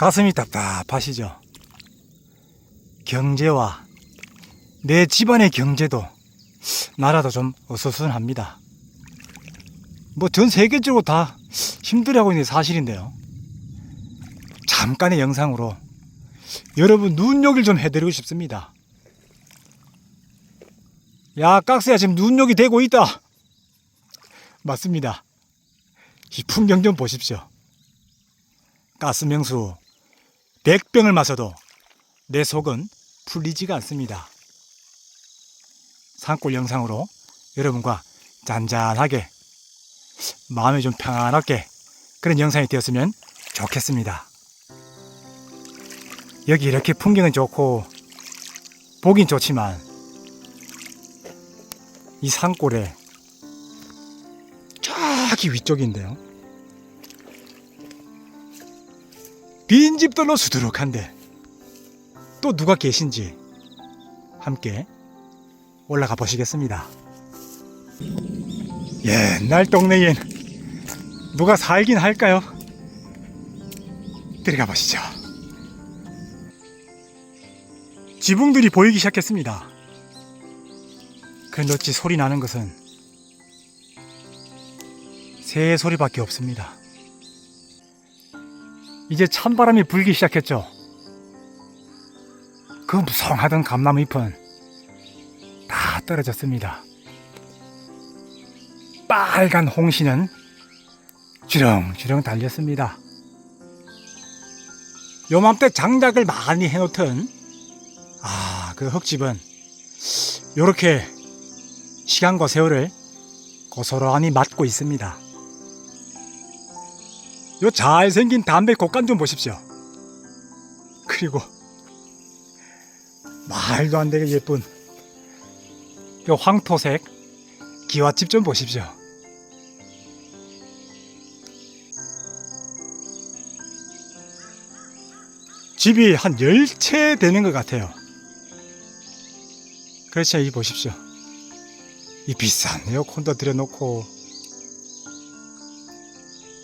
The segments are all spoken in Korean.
가슴이 답답하시죠? 경제와 내 집안의 경제도 나라도 좀 어수선합니다. 뭐 전 세계적으로 다 힘들어하고 있는 게 사실인데요. 잠깐의 영상으로 여러분 눈요기를 좀 해드리고 싶습니다. 야, 깍스야 지금 눈요기 되고 있다. 맞습니다. 이 풍경 좀 보십시오. 가스명수 100병을 마셔도 내 속은 풀리지가 않습니다. 산골 영상으로 여러분과 잔잔하게 마음이 좀 편안하게 그런 영상이 되었으면 좋겠습니다. 여기 이렇게 풍경은 좋고 보긴 좋지만 이 산골에 저기 위쪽인데요. 빈집들로 수두룩한데 또 누가 계신지 함께 올라가 보시겠습니다. 옛날 동네엔 누가 살긴 할까요? 들어가 보시죠. 지붕들이 보이기 시작했습니다. 그런데 어찌 소리 나는 것은 새 소리밖에 없습니다. 이제 찬바람이 불기 시작했죠. 그 무성하던 감나무 잎은 다 떨어졌습니다. 빨간 홍시는 주렁주렁 달렸습니다. 요맘때 장작을 많이 해놓던 아, 그 흙집은 요렇게 시간과 세월을 고스란히 맞고 있습니다. 요 잘생긴 담배 곡간 좀 보십시오. 그리고 말도 안 되게 예쁜 요 황토색 기와집 좀 보십시오. 집이 한 10채 되는 것 같아요. 그렇죠, 이 보십시오. 이 비싼 에어컨도 들여놓고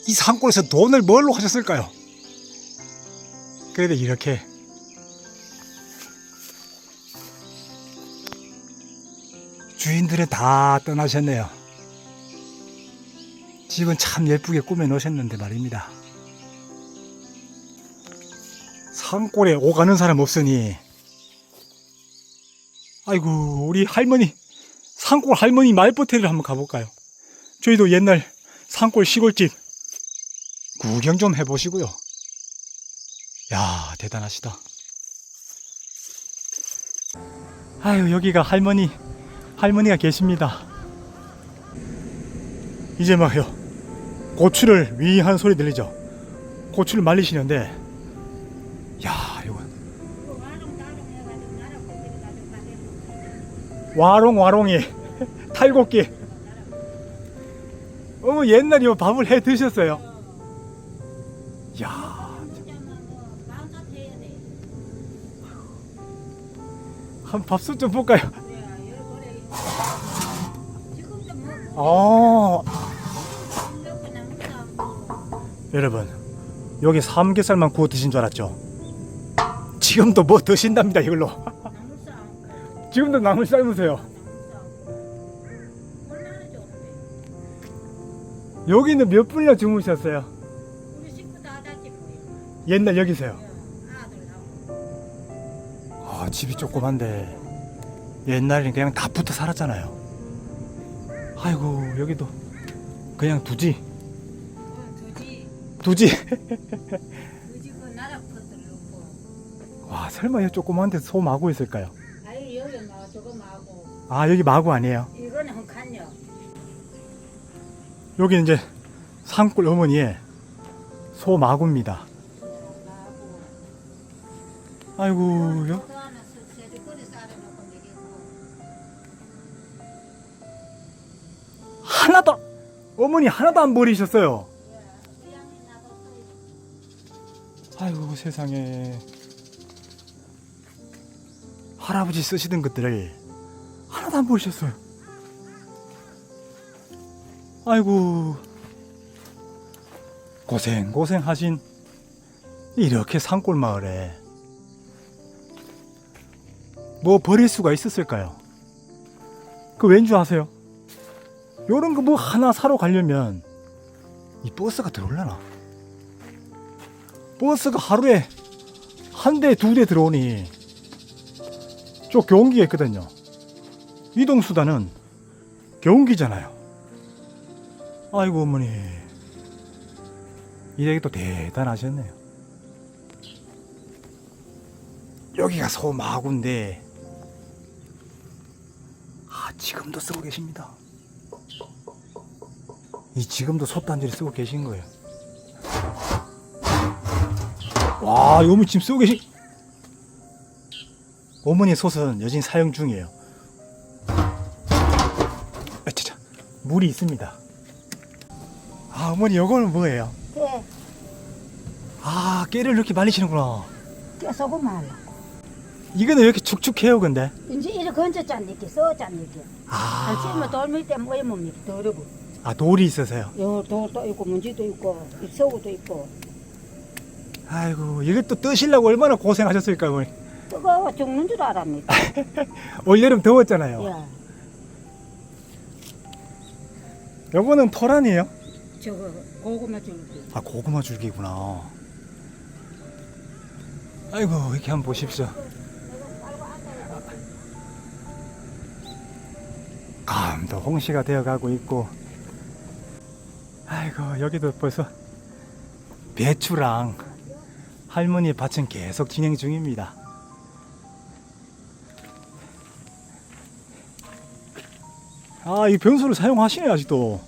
이 산골에서 돈을 뭘로 하셨을까요? 그래도 이렇게 주인들은 다 떠나셨네요. 집은 참 예쁘게 꾸며 놓으셨는데 말입니다. 산골에 오가는 사람 없으니 아이고 우리 할머니 산골 할머니 말버터리를 한번 가볼까요? 저희도 옛날 산골 시골집 구경 좀 해보시고요. 야 대단하시다. 아유 여기가 할머니 할머니가 계십니다. 이제 막요 고추를 위한 소리 들리죠? 고추를 말리시는데 야 이거 와롱 와롱이 탈곡기 어머 옛날에 이 밥을 해 드셨어요 야 한 밥솥 좀 볼까요? 어 여러분 여기 삼겹살만 구워 드신 줄 알았죠? 지금도 뭐 드신답니다 이걸로 지금도 나물 삶으세요 여기는 몇 분이나 주무셨어요? 옛날 여기서요. 아 집이 조그만데 옛날에는 그냥 다 붙어 살았잖아요. 아이고 여기도 그냥 두지. 두지. 와 설마 이 조그만데 소 마구 있을까요? 아니 여기 나 저거 마고 아 여기 마구 아니에요? 이거는 한 칸요. 여기는 이제 산골 어머니의 소 마구입니다. 아이고 여, 그 안에 새들거리 쌓아놓고 되겠고. 하나도 어머니 하나도 안 버리셨어요. 아이고 세상에. 할아버지 쓰시던 것들을 하나도 안 버리셨어요. 아이고. 고생 고생 하신 이렇게 산골 마을에 뭐 버릴 수가 있었을까요? 그 왠 줄 아세요? 요런 거 뭐 하나 사러 가려면 이 버스가 들어올라나? 버스가 하루에 한 대, 두 대 들어오니 저 경기가 있거든요. 이동수단은 경기잖아요. 아이고 어머니 이래기 또 대단하셨네요. 여기가 소마구인데 아 지금도 쓰고 계십니다. 이 지금도 솥단지를 쓰고 계신 거예요. 와, 이 어머니 지금 쓰고 계신 어머니 솥은 여진 사용 중이에요. 아차차, 물이 있습니다. 아, 어머니 이거는 뭐예요? 깨 아, 깨를 이렇게 말리시는구나. 깨소금 말라 이거는 왜 이렇게 축축해요, 근데? 이제 이렇게 건졌잖니 이렇게 써잖니 이렇게 아, 안 쓰면 돌 밑에 뭐에 뭡니까 더러고 아 돌이 있어서요. 요 돌도 있고 먼지도 있고 입서구도 있고 아이고, 이게 또 뜨시려고 얼마나 고생하셨을까, 어머니. 뜨거워 죽는 줄 알았니까 올 여름 더웠잖아요. 야 요거는 토란이에요? 저거 고구마 줄기 아 고구마 줄기구나. 아이고 이렇게 한번 보십시오. 감도 홍시가 되어가고 있고. 아이고 여기도 벌써 배추랑 할머니 밭은 계속 진행 중입니다. 아, 이 변소를 사용하시네 아직도.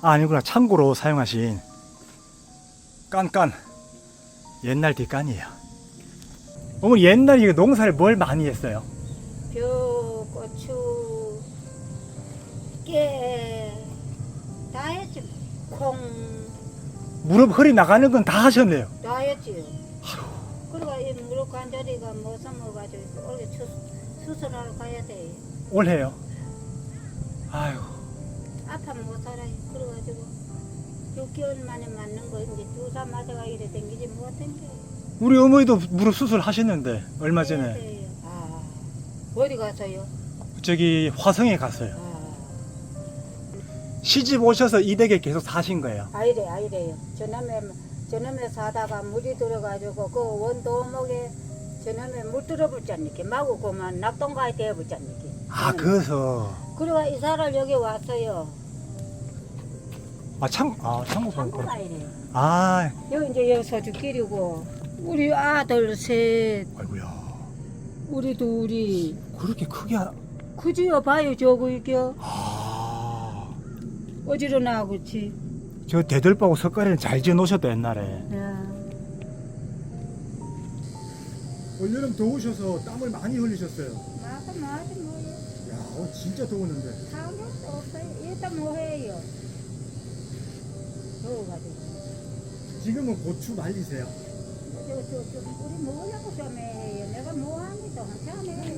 아, 아니구나. 창고로 사용하신 깐깐. 옛날 뒷간이에요. 어머니 옛날 이거 농사를 뭘 많이 했어요? 벼 고추 깨 다 했지 콩 무릎 허리 나가는 건 다 하셨네요. 다 했지요. 그리고 이 무릎 관절이가 못 삼아가지고 올해 수, 수술하러 가야 돼. 올해요. 아유, 아파 못 살아요. 그래가지고 6개월 만에 맞는 거 이제 주사 맞아가 이래 댕기지 못 댕겨. 우리 어머니도 무릎 수술 하셨는데 얼마 전에 돼요. 아 어디 가서요? 저기 화성에 갔어요. 아 시집 오셔서 이 댁에 계속 사신 거예요. 아이래 아이래요. 저놈에 저놈에 사다가 물이 들어가지고 그 원도목에 저놈에 물 들어불잖니까 마구 그만 낙동가에 대불잖니까. 아, 그래서 그래가 이사를 여기 왔어요. 아 창, 아 창고 한국 방금. 아이래요. 아, 여기 이제 여기 서주길이고 우리 아들 셋, 아이고야. 우리 둘이 그렇게 크게 하... 그지요 봐요 저거 아, 어지러 나고지. 저 대들보고 석가래는 잘 지어 놓으셨다 옛날에. 야. 올여름 더우셔서 땀을 많이 흘리셨어요. 맞아 맞아 뭐요. 야, 어, 진짜 더웠는데. 사람도 없어요. 일단 뭐 해요. 더워가지고. 지금은 고추 말리세요. 저, 저, 저, 우리 뭐냐고 좀 해요. 내가 뭐 합니다. 한참 해.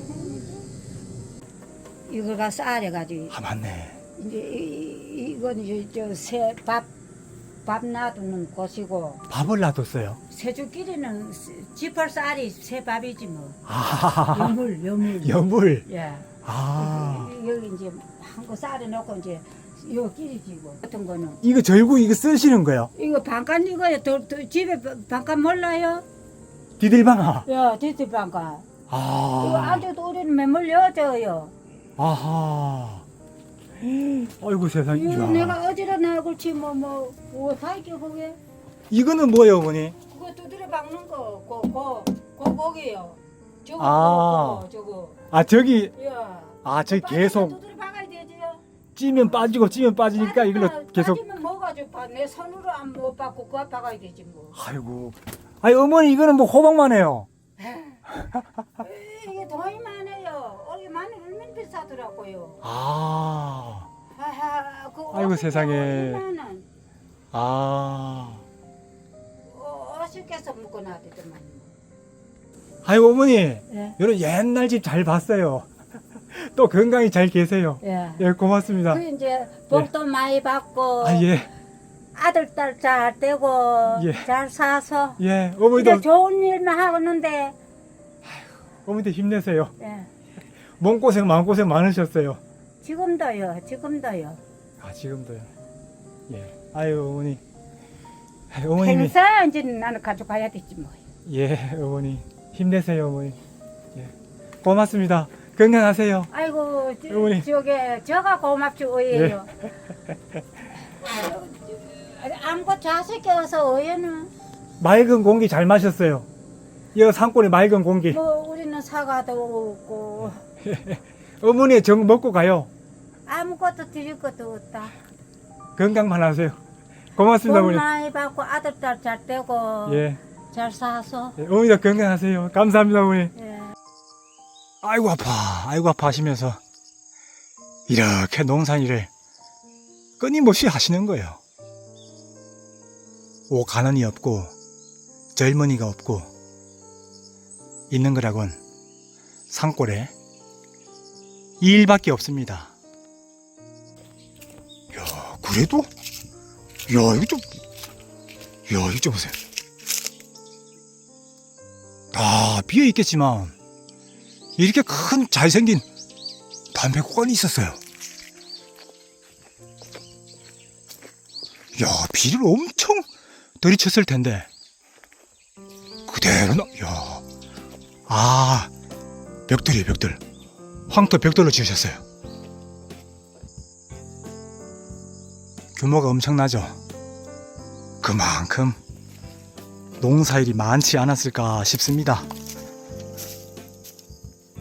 이걸 가 쌀해가지고 아, 맞네. 이제 이, 이- 이건 이제 저새밥밥 놔두는 곳이고 밥을 놔뒀어요. 새주끼리는 지펄 쌀이 새 밥이지 뭐. 아, 여물 여물. 여물. 예. 아, 여기 이제 한거 쌀에 넣고 이제 요 끼리 지고 같은 거는 이거 절구 이거 쓰시는 거요? 이거 반간 이거요. 도, 도, 집에 반간 몰라요? 디딜방아. 야, 디디 반간. 이거 아, 아직도 우리는 매물 여져요. 아하. 아이고 세상. 이거 이야. 내가 어지러 나굴지 뭐뭐 뭐 다이게 그게 이거는 뭐예요, 어머니? 그거 두드려 박는 거, 그거 그거 거기요. 저거 아. 저거, 저거. 아 저기, 야. 아 저기 계속 두드려 박아야 되지요. 찌면 빠지고 찌면 빠지니까 이걸로 빠지면- 계속. 빠지면 뭐가 좋아? 내 손으로 안못 받고 그거 박아야 되지 뭐. 아이고. 아니 어머니 이거는 뭐 호박만 해요. 이게 돈이 많이 비싸더라고요. 아, 하하, 그 아이고, 세상에. 아. 어쉽게서 묶어 놔두더만. 아이고 어머니, 예. 여러 옛날 집 잘 봤어요. 또 건강히 잘 계세요. 예. 예, 고맙습니다. 그 이제 복도 많이 받고 아 예. 아들 딸 잘 되고 예. 잘 사서 예, 이제 어머니도 좋은 일만 하고는데 어머니도 힘내세요. 예. 몸 고생 마음 고생 많으셨어요. 지금도요 지금도요 아 지금도요. 예. 아유 어머니. 아유, 어머님이 행사 이제 나는 가져가야 되지 뭐 예 어머니 힘내세요 어머니. 예. 고맙습니다. 건강하세요. 아이고 저, 어머니. 저게 저가 고맙지 의예요 아무것도 자식이 어서 의에는 맑은 공기 잘 마셨어요. 이 산골의 맑은 공기. 뭐 우리는 사과도 없고 어머니의 정 먹고 가요. 아무것도 드릴 것도 없다 건강만 하세요. 고맙습니다 돈 어머니. 많이 받고 아들 딸 잘 되고 예. 잘 사서 예, 어머니도 건강하세요. 감사합니다 어머니. 예. 아이고 아파 아이고 아파 하시면서 이렇게 농산일을 끊임없이 하시는 거예요. 오가는이 없고 젊은이가 없고 있는 거라곤 산골에 이 일밖에 없습니다. 야 그래도 야 이거 좀 야, 이거 좀 보세요. 다 비어 있겠지만 이렇게 큰 잘생긴 담배꽃이 있었어요. 야, 비를 엄청 들이쳤을 텐데. 그대로, 나, 야. 아, 벽돌이에요, 벽돌. 황토 벽돌로 지으셨어요. 규모가 엄청나죠? 그만큼 농사일이 많지 않았을까 싶습니다.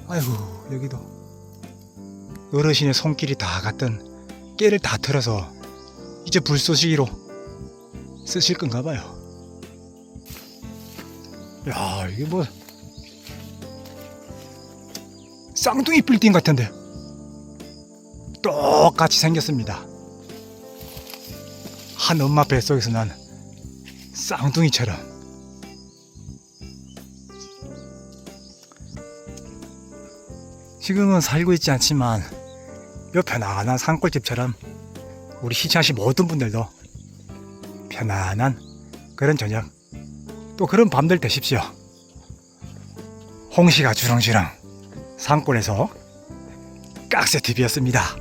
아이고 여기도 어르신의 손길이 다 갔던 깨를 다 털어서 이제 불쏘시기로 쓰실 건가 봐요. 야 이게 뭐 쌍둥이 빌딩 같은데 똑같이 생겼습니다. 한 엄마 뱃속에서 난 쌍둥이처럼 지금은 살고 있지 않지만 요 편안한 산골집처럼 우리 시청하신 모든 분들도 편안한 그런 저녁 또 그런 밤들 되십시오. 홍시가 주렁주렁 산골에서 깍새 TV였습니다.